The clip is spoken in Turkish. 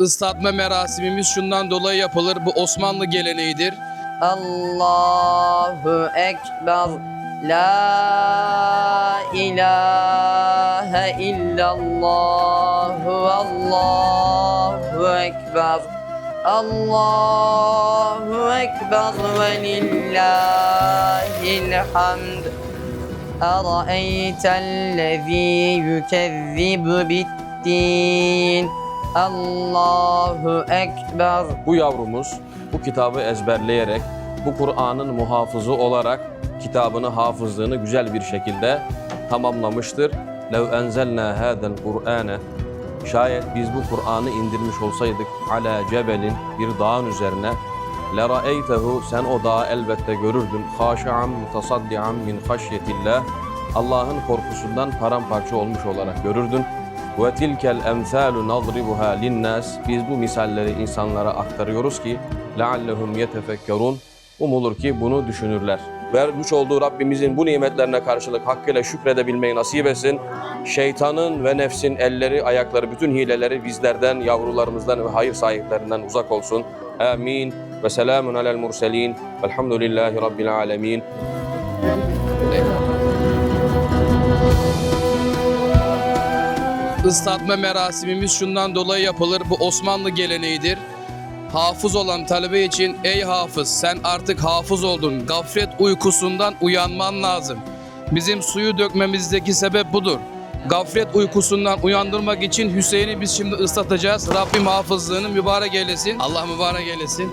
Islatma merasimimiz şundan dolayı yapılır. Bu Osmanlı geleneğidir. Allahu Ekber La ilahe illallah Allahu Ekber Allahu Ekber ve lillahil hamd أرأيت الذي يكذب بالدين الله أكبر Bu yavrumuz bu kitabı ezberleyerek, bu Kur'an'ın muhafızı olarak kitabını, hafızlığını güzel bir şekilde tamamlamıştır. لَوْ اَنْزَلْنَا هَذَا الْقُرْآنَ Şayet biz bu Kur'an'ı indirmiş olsaydık ala cebelin bir dağın üzerine لَرَأَيْتَهُ sen o dağı elbette görürdün. خَاشَعًا مُتَصَدِّعًا min خَشْيَةِ Allah'ın korkusundan paramparça olmuş olarak görürdün. Ve tilkel emsalu nadribuha linnas. Biz bu misalleri insanlara aktarıyoruz ki leallehum yetefekkerun. Umulur ki bunu düşünürler. Vermiş olduğu Rabbimizin bu nimetlerine karşılık hakkıyla şükredebilmeyi nasip etsin. Şeytanın ve nefsin elleri, ayakları, bütün hileleri bizlerden, yavrularımızdan ve hayır sahiplerinden uzak olsun. Amin. Ve selamun alel murselin. Velhamdülillahi Rabbil alemin. Islatma merasimimiz şundan dolayı yapılır. Bu Osmanlı geleneğidir. Hafız olan talebe için ey hafız sen artık hafız oldun. Gaflet uykusundan uyanman lazım. Bizim suyu dökmemizdeki sebep budur. Gaflet uykusundan uyandırmak için Hüseyin'i biz şimdi ıslatacağız. Rabbim hafızlığını mübarek eylesin. Allah mübarek eylesin.